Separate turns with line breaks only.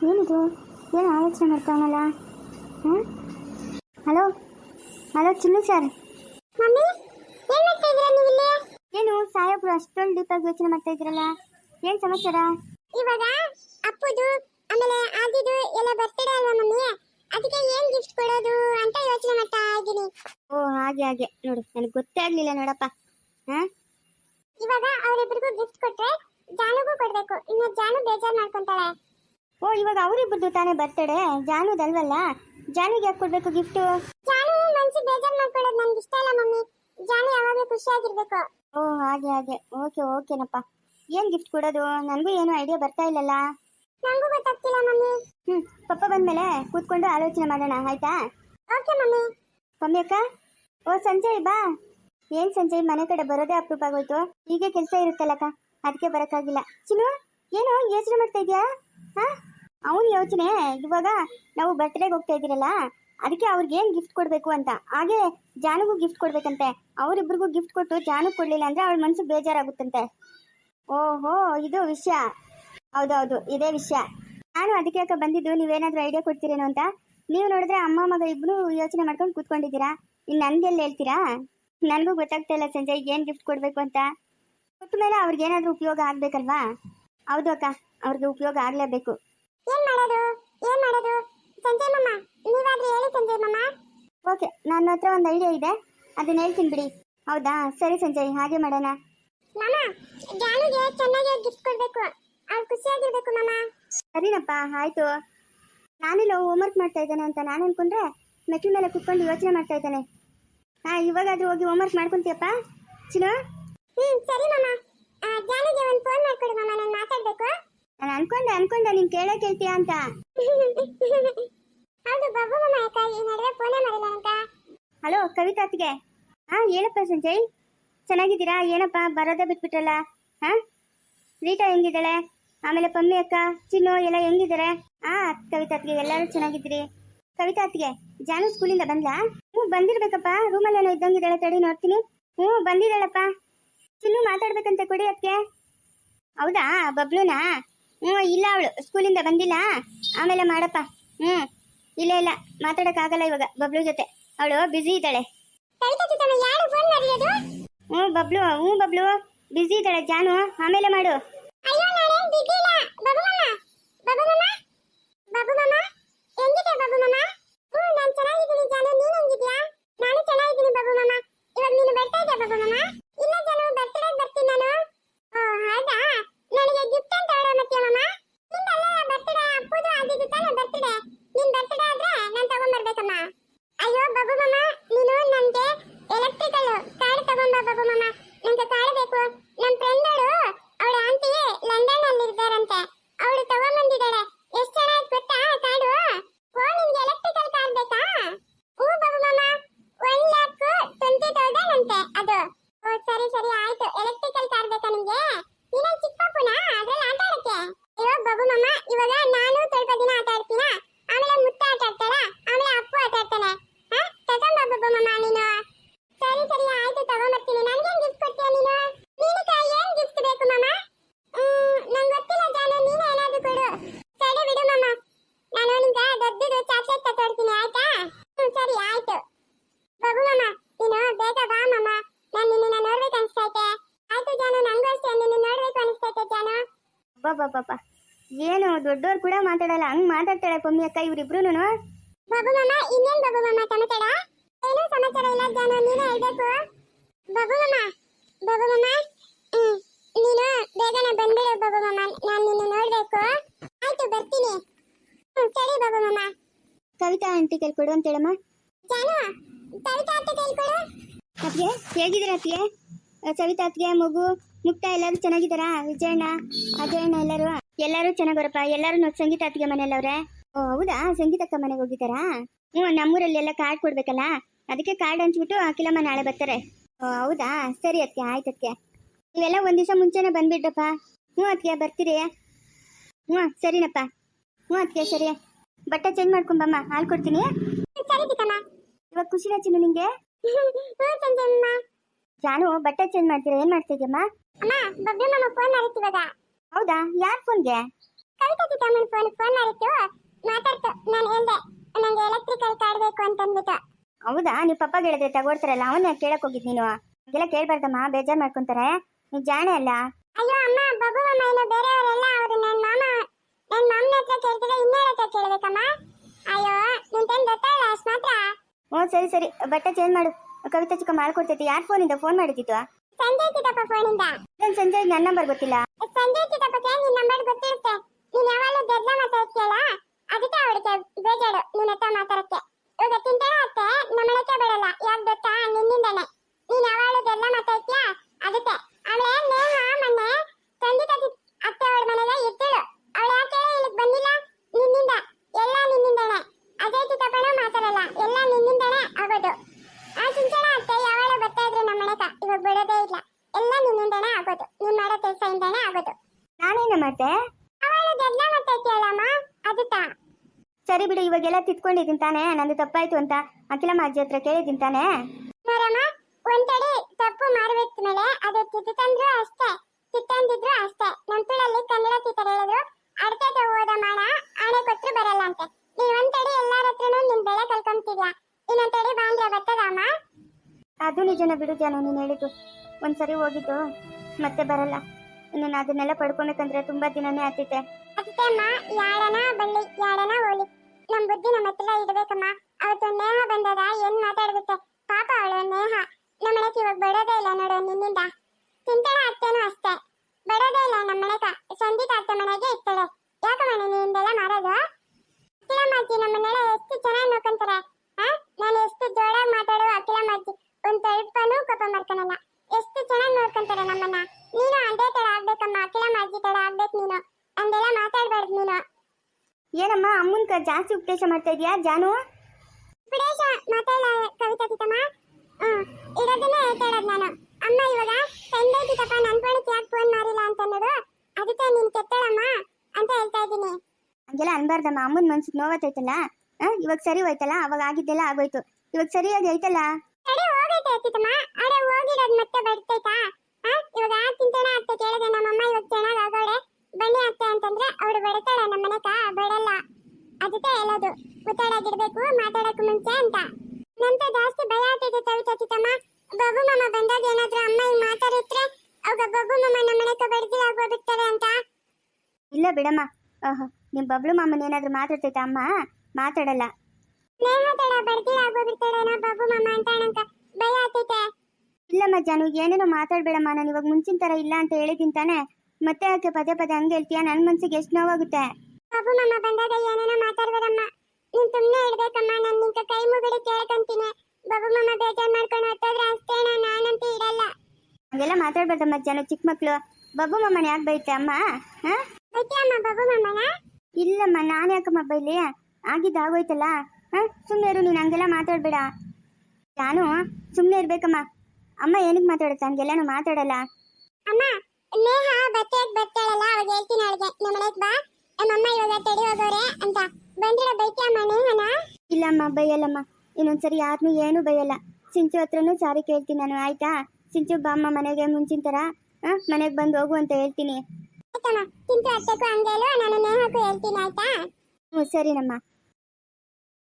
ಏನಿದು? ಏನು ಆಲೋಚನೆ ಮಾಡ್ತಾವನಲ್ಲ ಹ್ಞೂ hello? Hello Chinnu sir
mummy ಏನು ಮಾಡ್ತಾ ಇದ್ದೀರಾ ನೀವು ಇಲ್ಲಿ
ಏನು ಸಾಹೇಬ್ರು ಅಷ್ಟೊಂದು ಡೀಪಾಗಿ ಯೋಚನೆ ಮಾಡ್ತಾ ಇದ್ರಲ್ಲ ಏನು ಸಮಾಚಾರ?
ಇವಾಗ ಅಪ್ಪುದು ಆಮೇಲೆ ಆದಿದು ಎಲ್ಲ ಬರ್ತಡೇ ಅಲ್ವಾ ಮಮ್ಮಿ? ಅದಕ್ಕೆ ಏನು ಗಿಫ್ಟ್ ಕೊಡೋದು ಅಂತ ಯೋಚನೆ ಮಾಡ್ತಾ ಇದ್ದೀನಿ.
ಓ ಹಾಗೆ ಹಾಗೆ. ನೋಡು ನನಗೆ ಗೊತ್ತೇ ಆಗಲಿಲ್ಲ ನೋಡಪ್ಪ. ಹಾಂ?
ಇವಾಗ ಅವರಿಬ್ಬರಿಗೂ ಗಿಫ್ಟ್ ಕೊಟ್ರೆ ಜಾನುಗೂ ಕೊಡ್ಬೇಕು. ಇನ್ನು ಜಾನು ಬೇಜಾರ್ ಮಾಡ್ಕೊಂತಾಳೆ.
ಓ ಇವಾಗ ಅವರಿಬ್ಬರದು ತಾನೇ ಬರ್ತಡೆ ಜಾನುದಲ್ವಲ್ಲ ಜಾನಿಗೆ ಯಾಕೆ ಕೊಡ್ಬೇಕು ಗಿಫ್ಟ್
ಜಾನು ಮನ್ಸು ಬೇಜಾರ್ ಮಾಡ್ಕೊಳ್ಳೋದು ನನ್ಗೆ ಇಷ್ಟ ಇಲ್ಲ ಮಮ್ಮಿ. ಜಾನು ಯಾವಾಗಲೂ ಖುಷಿಯಾಗಿರ್ಬೇಕು.
ಓ ಹಾಗೆ ಹಾಗೆ. ಓಕೆ ಓಕೆನಪ್ಪ. ಏನು ಗಿಫ್ಟ್ ಕೊಡೋದು? ನನಗೂ ಏನು ಐಡಿಯಾ ಬರ್ತಾ ಇಲ್ಲಲ್ಲ.
ನಂಗೂ ಗೊತ್ತಾಗ್ತಿಲ್ಲ ಮಮ್ಮಿ.
ಹ್ಮ್ ಪಪ್ಪ ಬಂದಮೇಲೆ ಕೂತ್ಕೊಂಡು ಆಲೋಚನೆ ಮಾಡೋಣ ಆಯ್ತಾ?
Okay mummy.
ಅಕ್ಕ? ಓ ಸಂಜಯ್ ಬಾ. ಏನ್ ಸಂಜಯ್ ಮನೆ ಕಡೆ ಬರೋದೇ ಅಪ್ರೂಪ ಆಗೋಯ್ತು. ಹೀಗೆ ಕೆಲಸ ಇರುತ್ತಲ್ಲಕ್ಕ. ಅದಕ್ಕೆ ಬರೋಕ್ಕಾಗಿಲ್ಲ. ಚಿನ್ನು ಏನು ಯೋಚನೆ ಮಾಡ್ತಾ ಇದೀಯಾ? ಹಾ? ಅವನ ಯೋಚನೆ, ಇವಾಗ ನಾವು ಬರ್ತ್ಡೇಗೆ ಹೋಗ್ತಾ ಇದ್ದೀರಲ್ಲ, ಅದಕ್ಕೆ ಅವ್ರಿಗೆ ಏನು ಗಿಫ್ಟ್ ಕೊಡಬೇಕು ಅಂತ? ಹಾಗೆ ಜಾನುಗೂ ಗಿಫ್ಟ್ ಕೊಡ್ಬೇಕಂತೆ. ಅವರಿಬ್ಬರಿಗೂ ಗಿಫ್ಟ್ ಕೊಟ್ಟು ಜಾನು ಕೊಡಲಿಲ್ಲ ಅಂದ್ರೆ ಅವಳ ಮನಸ್ಸು ಬೇಜಾರಾಗುತ್ತಂತೆ. ಓಹೋ, ಇದು ವಿಷಯ. ಹೌದೌದು, ಇದೇ ವಿಷಯ. ನಾನು ಅದಕ್ಕೆ ಯಾಕೆ ಬಂದಿದ್ದು, ನೀವೇನಾದ್ರೂ ಐಡಿಯಾ ಕೊಡ್ತೀರೇನೋ ಅಂತ? ನೀವು ನೋಡಿದ್ರೆ ಅಮ್ಮ, ಮಗ ಇಬ್ರು ಯೋಚನೆ ಮಾಡ್ಕೊಂಡು ಕೂತ್ಕೊಂಡಿದ್ದೀರಾ? ಇನ್ನು ನನ್ಗೆಲ್ಲ ಹೇಳ್ತೀರಾ? ನನಗೂ ಗೊತ್ತಾಗ್ತಾ ಇಲ್ಲ ಸಂಜಯ್, ಏನು ಗಿಫ್ಟ್ ಕೊಡಬೇಕು ಅಂತ. ಕೊಟ್ಟ ಮೇಲೆ ಅವ್ರಿಗೆ ಏನಾದರೂ ಉಪಯೋಗ ಆಗಬೇಕಲ್ವಾ? ಹೌದು ಅಕ್ಕ, ಅವ್ರಿಗೆ ಉಪಯೋಗ ಆಗಲೇಬೇಕು.
ಏನ್ ಮಾಡೋದು? ಏನ್ ಮಾಡೋದು? ಸಂಜಯ್ ಮಮ್ಮ ನೀವಾದ್ರೂ ಹೇಳಿ ಸಂಜಯ್ ಮಮ್ಮ
ಓಕೆ ನನ್ನ ಹತ್ರ ಒಂದು ಐಡಿಯಾ ಇದೆ. ಅದನ್ನ ಹೇಳ್ತೀನಿ ಬಿಡಿ. ಹೌದಾ? ಸರಿ ಸಂಜಯ್ ಹಾಗೆ ಮಾಡೋಣ.
ಮಾಮ ಚೆನ್ನಾಗಿ ಗಿಫ್ಟ್ ಕೊಡ್ಬೇಕು. ಅವ್ಳು ಖುಷಿಯಾಗಿರ್ಬೇಕು ಮಾಮ.
ಸರಿನಪ್ಪ ಆಯ್ತು. ನಾನಿಲ್ಲ ಹೋಮ್ವರ್ಕ್ ಮಾಡ್ತಾ ಇದ್ದಾನೆ ಅಂತ ನಾನು ಅನ್ಕೊಂಡ್ರೆ ಮೆಟ್ಲ ಮೇಲೆ ಕುತ್ಕೊಂಡು ಯೋಚನೆ ಮಾಡ್ತಾ ಇದ್ದಾನೆ. ಹಾಂ ಇವಾಗಾದ್ರೂ ಹೋಗಿ ಹೋಮ್ವರ್ಕ್ ಮಾಡ್ಕೊಂತೀಯಪ್ಪ? ಚಿನ್ನ?
ಹ್ಮ್ ಸರಿ ಮಾಮ ಆ, ಜಾನುಗೆ ಒಂದು ಫೋನ್ ಮಾಡ್ಕೊಡು ಮಾಮ ನಾನು ಮಾತಾಡ್ಬೇಕು
ನಾನು ಅನ್ಕೊಂಡೆ ಅನ್ಕೊಂಡೆ ನೀನು ಕೇಳೇ ಕೇಳ್ತೀಯ ಅಂತ.
ಹೌದು ಬಾಬು ಮಾಮ ಯಾಕ ಈ ನಡುವೆ ಫೋನೇ ಮಾಡಿಲ್ಲ ಅಂತ.
ಹಲೋ ಕವಿತಾತ್ಗೆ ಹಾ ಹೇಳಪ್ಪ ಸಂಜಯ್. ಚೆನ್ನಾಗಿದ್ದೀರಾ? ಏನಪ್ಪ ಬರೋದೇ ಬಿಟ್ಬಿಟ್ರಲ್ಲ? ಹಾ? ರೀಟಾ ಹೆಂಗಿದ್ದಾಳೆ? ಆಮೇಲೆ ಪಮ್ಮಿ ಅಕ್ಕ ಚಿನ್ನು ಎಲ್ಲ ಹೆಂಗಿದ್ದಾರೆ? ಆ ಕವಿತಾತ್ಗೆ ಎಲ್ಲರೂ ಚೆನ್ನಾಗಿದ್ದೀರಿ. ಕವಿತಾ ಅತ್ತಿಗೆ ಜಾನು ಸ್ಕೂಲಿಂದ ಬಂದ್ಲಾ? ಹ್ಞೂ ಬಂದಿರ್ಬೇಕಪ್ಪ. ರೂಮಲ್ಲಿ ಏನೋ ಇದ್ದಂಗಿದ್ದಾಳೆ ತಡಿ ನೋಡ್ತೀನಿ. ಹ್ಞೂ ಬಂದಿದ್ದಾಳಪ್ಪ. ಚಿನ್ನು ಮಾತಾಡ್ಬೇಕಂತ ಕೊಡಿ ಅದಕ್ಕೆ ಹೌದಾ ಬಬ್ಲುನಾ? ಹ್ಞೂ ಇಲ್ಲ ಅವಳು. ಸ್ಕೂಲಿಂದ ಬಂದಿಲ್ಲ. ಆಮೇಲೆ ಮಾಡಪ್ಪ. ಹ್ಞೂ. ಇಲ್ಲ ಇಲ್ಲ. ಮಾತಾಡೋಕ್ಕಾಗಲ್ಲ ಇವಾಗ ಬಬ್ಲು ಜೊತೆ. ಅವಳು ಬ್ಯುಸಿ ಇದ್ದಾಳೆ.
ಹ್ಮ್
ಹ್ಞೂ ಬಬ್ಲು. ಹ್ಞೂ ಬಬ್ಲು. ಬ್ಯುಸಿ ಇದ್ದಾಳೆ. ಜಾನು ಆಮೇಲೆ ಮಾಡು
ಅಯ್ಯೋ ನಾನೇನ್ ಬಿಸಿ ಇಲ್ಲ ಬಾಬು ಮಾಮ ಬಾಬು ಮಾಮ ಬಾಬು ಮಾಮ ಹೆಂಗಿದೆ ಬಾಬು ಮಾಮ ಹ್ಞೂ ನಾನು ಚೆನ್ನಾಗಿದ್ದೀನಿ ಜಾನು ನೀನ್ ಹೆಂಗಿದ್ಯಾ ನಾನು ಚೆನ್ನಾಗಿದ್ದೀನಿ ಬಾಬು ಮಾಮ ಇವಾಗ ನೀನು ಬರ್ತಾ ಇದೆಯಾ ಬಾಬು ಮಾಮ ಇಲ್ಲ ಜಾನು ಬರ್ತಡೇ ಬರ್ತೀನಿ ನಾನು ಓ ಹೌದಾ ನನಗೆ ಗಿಫ್ಟ್ ಅಂತ ಆಡೋ ಮತ್ತೆ ಮಾಮ ನಿಂದಲ್ಲ ಬರ್ತಡೇ ಅಪ್ಪುದು ಆದಿದ್ದು ತಾನೇ ಬರ್ತಡೇ ನಿನ್ ಬರ್ತಡೇ ಆದ್ರೆ ನಾನು ತಗೊಂಡ್ಬರ್ಬೇಕಮ್ಮ ಅಯ್ಯೋ ಬಾಬು ಮಾಮ ನೀನು ನನ್ಗೆ ಎಲೆಕ್ಟ್ರಿಕಲ್ ಕಾರ್ ತಗೊಂಬ ಬಾಬು ಮಾಮ ನಂಗೆ ಕಾರ್ ಬೇಕು ನಮ್ ಫ್ರೆಂಡ್ ಅವಳು ಅವಳ ಆಂಟಿ ಲಂಡನ್ ಅಲ್ಲಿ ಇದ್ದಾರಂತೆ ಅವಳು ತಗೊಂಬಂದಿದ್ದಾಳೆ ಎಷ್ಟ್ ಚೆನ್ನಾಗಿ ಗೊತ್ತಾ ಕಾರು ಓ ನಿಮ್ಗೆ ಎಲೆಕ್ಟ್ರಿಕಲ್ ಕಾರ್ ಬೇಕಾ ಹೂ ಬಾಬು ಮಾಮ ಒನ್ ಲ್ಯಾಕ್ ಟ್ವೆಂಟಿ ತೌಸಂಡ್ ಅಂತೆ ಅದು ಓ ಸರಿ ಸರಿ ಆಯ್ತು ಎಲೆಕ್ಟ್ರಿಕಲ್ ಕಾರ್ ಬೇಕಾ ನಿಮ್ಗೆ ನೀನೇನ್ ಚಿಕ್ಕ ಪಾಪುನಾ ಅದ್ರಲ್ಲಿ ಆಟ ಆಡಕ್ಕೆ ಅಯ್ಯೋ ಬಾಬು ಮಾಮ ಇವಾಗ ನಾನು ಸ್ವಲ್ಪ ದಿನ ಆಟ ಆಡ್ತೀನ ಆಮೇಲೆ ಮುತ್ತ ಆಟ ಆಡ್ತಾಳ ಆಮೇಲೆ ಅಪ್ಪು ಆಟ ಆಡ್ತಾನೆ ಹಾ ತಗೊಂಬ ಬಾಬು ಮಾಮ ನೀನು ಸರಿ ಸರಿ ಆಯ್ತು ತಗೊಂಬರ್ತೀನಿ ನನ್ಗೆ ಗಿಫ್ಟ್ ಕೊಡ್ತೀಯ ನೀನು ನೀನಕ್ಕ ಏನ್ ಗಿಫ್ಟ್ ಬೇಕು ಮಾಮ ನಂಗೆ ಗೊತ್ತಿಲ್ಲ ಜಾನು ನೀನೇ ಏನಾದ್ರು ಕೊಡು ಸರಿ ಬಿಡು ಮಾಮ ನಾನು ನಿಂಗೆ ದೊಡ್ಡದು ಚಾಕ್ಲೇಟ್ ತಗೊಡ್ತೀನಿ ಆಯ್ತಾ ಹ್ಮ್ ಸರಿ ಆಯ್ತು ಬಾಬು ಮಾಮ ನೀನು ಬೇಗ ಬಾ ಮಾಮ ನಾನು ನಿನ್ನ ನೋಡ್ಬೇಕು ಅನ್ಸ್ತೈತೆ ಆಯ್ತು ಜಾನು ನಂಗೂ ಅಷ್ಟೇ ನಿನ್ನ ನೋಡ್ಬೇಕು ಅನಿಸ್ತೈತೆ ಜಾನು
ಬಾಬಾ ಏನು ದೊಡ್ಡವ್ರು ಕೂಡ ಮಾತಾಡಲ್ಲ ಹಂಗ್ ಮಾತಾಡ್ತಾಳೆ ಪಮ್ಮಿ ಅಕ್ಕ ಇವ್ರಿಬ್ರು
ಬಾಬು ಮಾಮ ಇನ್ನೇನ್ ಬಾಬು ಮಾಮ ಸಮಾಚಾರ ಏನೂ ಸಮಾಚಾರ ಇಲ್ಲ ಜಾನು ನೀನೇ ಹೇಳ್ಬೇಕು? ಬಾಬು ಮಾಮ ಬಾಬು ಮಾಮ ನೀನು ಬೇಗನೆ ಬಂದ್ಬಿಡು ಬಾಬು ಮಾಮ ನಾನು ನಿನ್ನ ನೋಡ್ಬೇಕು. ಆಯ್ತು ಬರ್ತೀನಿ. ಹ್ಮ್ ಸರಿ ಬಾಬು ಮಾಮ
ಕವಿತಾ ಆಂಟಿ ಕೇಳ್ಕೊಡು ಕೊಡು ಅಂತ ಹೇಳಮ್ಮ.
ಜಾನು ಕವಿತಾ ಅಂತ ಕೇಳ್ಕೊಡು.
ಅತ್ತಿಗೆ ಹೇಗಿದ್ದೀರಾ ಅತ್ತಿಗೆ? ಅಹ್, ಸವಿತಾ ಅತ್ತಿಗೆ ಮಗು ಮುಕ್ತ ಎಲ್ಲರೂ ಚೆನ್ನಾಗಿದ್ದಾರಾ? ವಿಜಯಣ್ಣ ಅಜಯಣ್ಣ ಎಲ್ಲರೂ? ಎಲ್ಲರೂ ಚೆನ್ನಾಗರಪ್ಪ ಎಲ್ಲರೂ ಸಂಗೀತ ಅತ್ತಿಗೆ ಮನೆಯಲ್ಲವ್ರೆ. ಓ ಹೌದಾ? ಸಂಗೀತಕ್ಕ ಮನೆಗೆ ಹೋಗಿದ್ದಾರಾ? ಹ್ಞೂ ನಮ್ಮೂರಲ್ಲಿ ಎಲ್ಲ ಕಾರ್ಡ್ ಕೊಡ್ಬೇಕಲ್ಲ? ಅದಕ್ಕೆ ಕಾರ್ಡ್ ಹಂಚ್ಬಿಟ್ಟು ಅಖಿಲಮ್ಮ ನಾಳೆ ಬರ್ತಾರೆ. ಓ ಹೌದಾ? ಸರಿ ಅದಕ್ಕೆ ಆಯ್ತು ಅದಕ್ಕೆ ನೀವೆಲ್ಲ ಒಂದು ದಿವಸ ಮುಂಚೆನೇ ಬಂದ್ಬಿಟ್ರಪ್ಪ. ಹ್ಞೂ ಅದಕ್ಕೆ ಬರ್ತೀರಿ. ಹ್ಞೂ ಸರಿನಪ್ಪ. ಹ್ಞೂ ಅದಕ್ಕೆ ಸರಿ. ಬಟ್ಟೆ ಚೇಂಜ್ ಮಾಡ್ಕೊಂಬಮ್ಮ ಹಾಲು ಕೊಡ್ತೀನಿ. ಇವಾಗ ಖುಷಿ ಚಿನ್ನು ನಿಂಗೆ? ಜಾನು ಬಟ್ಟೆ ಚೇಂಜ್ ಮಾಡ್ತೀರಾ? ಏನ್ ಮಾಡ್ತಿದ್ಯಮ್ಮ?
ಅಮ್ಮ ಬಬ್ಲು ಮಾಮ ಫೋನ್ ಮಾಡಿತ್ತು ಇವಾಗ.
ಹೌದಾ? ಯಾರ್ ಫೋನ್ಗೆ
ಕವಿತಾ ಚಿಕ್ಕಮ್ಮನ ಫೋನ್ ಫೋನ್ ಮಾಡಿತ್ತು. ಮಾತಾಡ್ತು ನಾನು ಹೇಳ್ದೆ ನಂಗೆ ಎಲೆಕ್ಟ್ರಿಕಲ್ ಕಾರ್ಡ್ ಬೇಕು ಅಂತಂದ್ಬಿಟ್ಟು
ಹೌದಾ? ನೀವು ಪಪ್ಪ ಹೇಳಿದ್ರೆ ತಗೊಡ್ತಾರಲ್ಲ ಅವನ್ನ ಕೇಳಕ್ ಹೋಗಿದ್ ನೀನು. ಹಂಗೆಲ್ಲ ಕೇಳ್ಬಾರ್ದಮ್ಮ ಬೇಜಾರ್ ಮಾಡ್ಕೊಂತಾರೆ. ನೀವ್ ಜಾಣೆ ಅಲ್ಲ?
ಅಯ್ಯೋ ಅಮ್ಮ ಬಬ್ಬು ಮಾಮ ಏನೋ ಬೇರೆಯವರೆಲ್ಲ ಅವರು ನನ್ನ ಮಾಮ ನನ್ನ ಮಾಮನ ಹತ್ರ ಕೇಳ್ತಿದ್ರೆ ಇನ್ನೇ ಹತ್ರ ಕೇಳ್ಬೇಕಮ್ಮ. ಅಯ್ಯೋ ನಿಂತೇನು ಗೊತ್ತಾಯಿಲ್ಲ ಅಷ್ಟು ಮಾತ್ರ.
ಹ್ಞೂ ಸರಿ ಸರಿ. ಬಟ್ಟೆ ಚೇಂಜ್ ಮಾಡು. ಕವಿತಾ ಚಿಕ್ಕ ಮಾಡ್ಕೊಡ್ತೈತಿ ಯಾರ್ ಇಂದ ಫೋನ್ ಮಾಡಿದ್ದಿತ್ತು?
ಸಂಜಯ್ ಚಿಕ್ಕಪ್ಪ ಇಂದ.
ನನ್ ಸಂಜಯ್ ನನ್ನ ನಂಬರ್ ಗೊತ್ತಿಲ್ಲ.
ಸಂಜಯ್ ಚಿಕ್ಕಪ್ಪಗೆ ನಿನ್ ನಂಬರ್ ಗೊತ್ತಿರುತ್ತೆ. ನೀನ್ ಯಾವಾಗಲೂ ಗದ್ಲ ಮಾತಾಡ್ತೀಯಲ್ಲ ಅದಕ್ಕೆ ಅವಳಿಗೆ ಬೇಜಾರು ನಿನ್ನ ಹತ್ರ ಮಾತಾಡಕ್ಕೆ. ಇವಾಗ ತಿಂತಾಳೆ ಅತ್ತೆ ನಮ್ಮನೆಕ್ಕೆ ಬರಲ್ಲ ಯಾಕೆ ಗೊತ್ತಾ ನಿನ್ನಿಂದನೇ ನೀನ್ ಯಾವಾಗಲೂ ಗದ್ಲ ಮಾತಾಡ್ತೀಯ ಅದಕ್ಕೆ ಅವಳೆ ನೇಹ ಮೊನ್ನೆ ಖಂಡಿತ ಅತ್ತೆ ಅವಳ ಮನೆಗೆ ಇದ್ದಳು ಅವಳು ಯಾಕೆ ಇಲ್ಲಿಗೆ ಬಂದಿಲ್ಲ ನಿನ್ನಿಂದ ಎಲ್ಲ ನಿನ್ನಿಂದನೇ ಅಜಯ್ ಚಿಕ್ಕಪ್ಪನ ಮಾತಾಡಲ್ಲ ಎಲ್ಲ ನಿನ್ನಿಂದನೇ ಆಗೋದು ಆ ಚಿಂಚಣ ಅತ್ತೆ ಯಾವಾಗ ಬರ್ತಾ ಇದ್ರು ನಮ್ಮ ಮನೆಗ ಇವಾಗ ಬಿಡೋದೇ ಇಲ್ಲ ಎಲ್ಲ ನಿನ್ನಿಂದನೇ ಆಗೋದು ನೀನ್ ಮಾಡೋ ಕೆಲಸದಿಂದನೇ ಆಗೋದು
ನಾನೇನ ಮಾಡ್ದೆ
ಅವಳು ಗದ್ಲ ಮಾತಾಡ್ತೀಯಲ್ಲಮ್ಮ ಅದಕ್ಕ
ಸರಿ ಬಿಡು ಇವಾಗೆಲ್ಲ ತಿತ್ಕೊಂಡಿದ್ದೀನಿ ತಾನೇ ನಂದು ತಪ್ಪಾಯ್ತು ಅಂತ ಅಖಿಲ ಮಾಜಿ ಹತ್ರ ಕೇಳಿದ್ದೀನಿ ತಾನೇ
ನೋಡಮ್ಮ ಒಂದಡಿ ತಪ್ಪು ಮಾಡ್ಬೇಕು ಮೇಲೆ ಅದು ತಿದ್ದು ತಂದ್ರು ಅಷ್ಟೇ. ತಿತ್ತಂದಿದ್ರು ಅಷ್ಟೇ. ನಮ್ ತುಳಲ್ಲಿ ಕನ್ನಡ ಟೀಚರ್ ಹೇಳಿದ್ರು. ಅಡಕೆ ಓದ ಮಾಡ ಆಣೆ ಕೊಟ್ರು ಬರಲ್ಲ ಅಂತೆ. ನೀನ್ ಒಂದಡಿ ಎಲ್ಲಾರ ಹತ್ರನೂ ನಿನ್ ಬೆಳೆ ಕಲ್ಕೊಂತಿದ್ಯಾ ಇನ್ನೊಂದಡಿ ಬಾಂಗ್ಲ ಬರ್ತದಮ್ಮ
ಅದು ನಿಜನ ಬಿಡು ಜಾನು ನೀನು ಹೇಳಿದ್ದು ಒಂದ್ಸರಿ ಹೋಗಿದ್ದು ಮತ್ತೆ ಬರಲ್ಲ. ನಾನು ಅದನ್ನೆಲ್ಲ ಪಡ್ಕೊಬೇಕಂದ್ರೆ ತುಂಬಾ ದಿನನೇ
ಆತಿತೆ ಅಷ್ಟೇಮ್ಮ ಯಾಳನ ಬಳ್ಳಿ ಯಾಳನ ಓಲಿ. ನಮ್ ಬುದ್ಧಿ ನಮ್ಮ ಹತ್ರ ಇಡ್ಬೇಕಮ್ಮ. ಅವತ್ತು ನೇಹ ಬಂದಾಗ ಏನ್ ಮಾತಾಡ್ಬಿಟ್ಟೆ? ಪಾಪ ಅವಳು ನೇಹ. ನಮ್ಮನೆಗೆ ಇವಾಗ ಬಡೋದೇ ಇಲ್ಲ ನೋಡು ನಿನ್ನಿಂದ. ತಿಂತಳ ಅತ್ತೆನೂ ಅಷ್ಟೇ. ಬಡೋದೇ ಇಲ್ಲ ನಮ್ಮ ಮನೆಕ ಸಂಗೀತ ಅತ್ತೆ ಮನೆಗೆ ಇರ್ತಾಳೆ. ಯಾಕಮ್ಮ ನೀನು ಹಿಂದೆಲ್ಲ ಮಾಡೋದು ನಮ್ಮ ನಮ್ಮನ್ನೆಲ್ಲ ಎಷ್ಟು ಚೆನ್ನಾಗಿ ನೋಡ್ಕೊಂತಾರೆ ನಾನು ಎಷ್ಟು ಜೋರಾಗಿ ಮಾತಾಡೋ ಅಖಿಲಮ್ಮಾಜಿ ಒಂದ್ ಸ್ವಲ್ಪನೂ ಕೋಪ ಮಾಡ್ಕೊಳಲ್ಲ. ಎಷ್ಟು ಚೆನ್ನಾಗಿ ನೋಡ್ಕೊಂತಾರೆ ನಮ್ಮನ್ನ. ನೀನು ಅದೇ ತರ ಆಗ್ಬೇಕಮ್ಮ. ಅಖಿಲಮ್ಮಾಜಿ ತರ ಆಗ್ಬೇಕು ನೀನು. ಅಂದೆಲ್ಲ ಮಾತಾಡ್ಬಾರ್ದು ನೀನು.
ಏನಮ್ಮ ಅಮ್ಮನ್ ಕ ಜಾಸ್ತಿ ಉಪದೇಶ ಮಾಡ್ತಾ ಇದೀಯಾ ಜಾನು?
ಉಪದೇಶ ಮಾತಾಡ ಕವಿತಾ ಚಿಕ್ಕಮ್ಮ ಇರೋದನ್ನ ಹೇಳ್ತಾ ಇರೋದು ನಾನು. ಅಮ್ಮ ಇವಾಗ ತಂದೆ ಚಿಕ್ಕಪ್ಪ ನನ್ನ ಫೋನ್ ಯಾಕೆ ಫೋನ್ ಮಾಡಿಲ್ಲ ಅಂತ ಅನ್ನೋದು ಅದಕ್ಕೆ ನೀನು ಕೆತ್ತಳಮ್ಮ ಅಂತ ಹೇಳ್ತಾ ಇದ್ದೀನಿ.
ಹಂಗೆಲ್ಲ ಅನ್ಬಾರ್ದಮ್ಮ ಅಮ್ಮನ ಮನ್ಸಿಗೆ ನೋವತ್ತೈತಲ್ಲ ಇವಾಗ ಸರಿ ಹೋಯ್ತಲ್ಲ ಅವಾಗ ಆಗಿದ್ದೆಲ್ಲ ಆಗೋಯ್ತು. ಇವಾಗ ಸರಿಯಾಗಿ ಐತಲ್ಲ
ಕಡೆ ಹೋಗೈತೆ ಚಿಕ್ಕಮ್ಮ ಅಡೆ ಹೋಗಿರೋದು ಮತ್ತೆ ಬರ್ತೈತಾ ಇವಾಗ ತಿಂತಾಣ ಅಂತ ಕೇಳಿದೆ ನಮ್ಮಮ್ಮ ಇವಾಗ ಚೆನ್ನಾಗಿ ಆಗೋಳೆ. ಬನ್ನಿ ಅತ್ತೆ ಅಂತಂದ್ರೆ ಅವಳು ಬಡತಾಳೆ ನಮ್ಮ ಮುತ್ತಾಡಾಗಿರ್ಬೇಕು ಮಾತಾಡಕ್ ಮುಂಚೆ ಅಂತ. ನಂತ ಜಾಸ್ತಿ ಭಯ ಆಗ್ತೈತೆ ಕವಿತಾ ಚಿಕ್ಕಮ್ಮ ಬಬ್ಬು ಮಾಮ ಬಂದಾಗ ಏನಾದ್ರೂ ಅಮ್ಮ ಹಿಂಗ್ ಮಾತಾಡಿದ್ರೆ ಅವಾಗ ಬಬ್ಬು ಮಾಮ ನಮ್ಮನೆ ಬಡ್ದಿಲ್ ಆಗೋಗ್ಬಿಡ್ತಾರೆ ಅಂತ.
ಇಲ್ಲ ಬಿಡಮ್ಮ. ಆಹಾ ನಿಮ್ ಬಬ್ಲು ಮಾಮನ್ ಏನಾದ್ರು ಮಾತಾಡ್ತೈತ ಅಮ್ಮ? ಮಾತಾಡಲ್ಲ.
ನೇಹ ತಡ ಬಡ್ದಿಲ್ ಆಗೋಗ್ಬಿಡ್ತಾಳೇನೋ ಬಬ್ಬು ಮಾಮ ಅಂತ ನಂಕ ಭಯ ಆಗ್ತೈತೆ.
ಇಲ್ಲಮ್ಮ ಜಾನು ಏನೇನೋ ಮಾತಾಡ್ಬೇಡಮ್ಮ. ನಾನು ಇವಾಗ ಮುಂಚಿನ ತರ ಇಲ್ಲ ಅಂತ ಹೇಳಿದೀನಿ ತಾನೆ. ಮತ್ತೆ ಯಾಕೆ ಪದೇ ಪದೇ ಹಂಗೆ ಹೇಳ್ತೀಯ? ನನ್ನ ಮನ್ಸಿಗೆ ಎಷ್ಟು ನೋವಾಗುತ್ತೆ?
ಬಾಬು ಮಾಮ ಬಂದಾಗ ಏನೇನೋ ಮಾತಾಡ್ಬೇಡಮ್ಮ. ನೀನ್ ಸುಮ್ನೆ ಇಡ್ಬೇಕಮ್ಮ ನಾನು ನಿಂತ ಕೈ ಮುಗಿಡಿ ಕೇಳ್ಕೊಂತೀನಿ. ಬಾಬು ಮಾಮ ಬೇಜಾರ್ ಮಾಡ್ಕೊಂಡು ಹೊತ್ತೋದ್ರೆ ಅಷ್ಟೇ ನಾನಂತೂ ಇರಲ್ಲ.
ಹಂಗೆಲ್ಲ ಮಾತಾಡ್ಬಾರ್ದಮ್ಮ ಜನ ಚಿಕ್ಕ ಮಕ್ಕಳು ಬಾಬು ಮಾಮನ ಯಾಕೆ ಬೈತೆ ಅಮ್ಮ? ಹಾ?
ಬೈತಿಯಮ್ಮ ಬಾಬು ಮಾಮನ?
ಇಲ್ಲಮ್ಮ ನಾನು ಯಾಕಮ್ಮ ಬೈಲಿ? ಆಗಿದ್ದು ಆಗೋಯ್ತಲ್ಲ? ಹಾ? ಸುಮ್ಮನೆ ಇರು ನೀನು ಹಂಗೆಲ್ಲ ಮಾತಾಡ್ಬೇಡ. ನಾನು ಸುಮ್ಮನೆ ಇರ್ಬೇಕಮ್ಮ. ಅಮ್ಮ ಏನಕ್ಕೆ ಮಾತಾಡುತ್ತೆ? ಹಂಗೆಲ್ಲನೂ ಮಾತಾಡಲ್ಲ.
ಅಮ್ಮ ನೇಹ ಬತ್ತೆ ಬರ್ತಾಳಲ್ಲ ಅವಾಗ ಹೇಳ್ತೀನಿ ಅವಳಿಗೆ. ನಮ್ಮ ಮನೆಗೆ ಬಾ. ನಮ್ಮಮ್ಮ ಇವಾಗ ತಡಿ ಹೋಗೋರೆ ಅಂತ. ಬಂದಿರೋ ಮನೆ ಹಣ
ಇಲ್ಲಮ್ಮ ಬೈಯಲ್ಲಮ್ಮ. ಇನ್ನೊಂದ್ಸರಿ ಯಾರನ್ನೂ ಏನು ಬೈಯಲ್ಲ. ಸಿಂಚು ಹತ್ರನೂ ಸಾರಿ ಕೇಳ್ತೀನಿ ನಾನು ಆಯ್ತಾ? ಸಿಂಚು ಬಾಮ್ಮ ಮನೆಗೆ ಮುಂಚಿನ ಥರ. ಮನೆಗೆ ಬಂದು ಹೋಗು ಅಂತ ಹೇಳ್ತೀನಿ.
ಆಯ್ತಮ್ಮ ಹೇಳು ನಾನು ನೇಹಕ್ಕೂ ಹೇಳ್ತೀನಿ ಆಯ್ತಾ?
ಹ್ಞೂ ಸರಿನಮ್ಮ.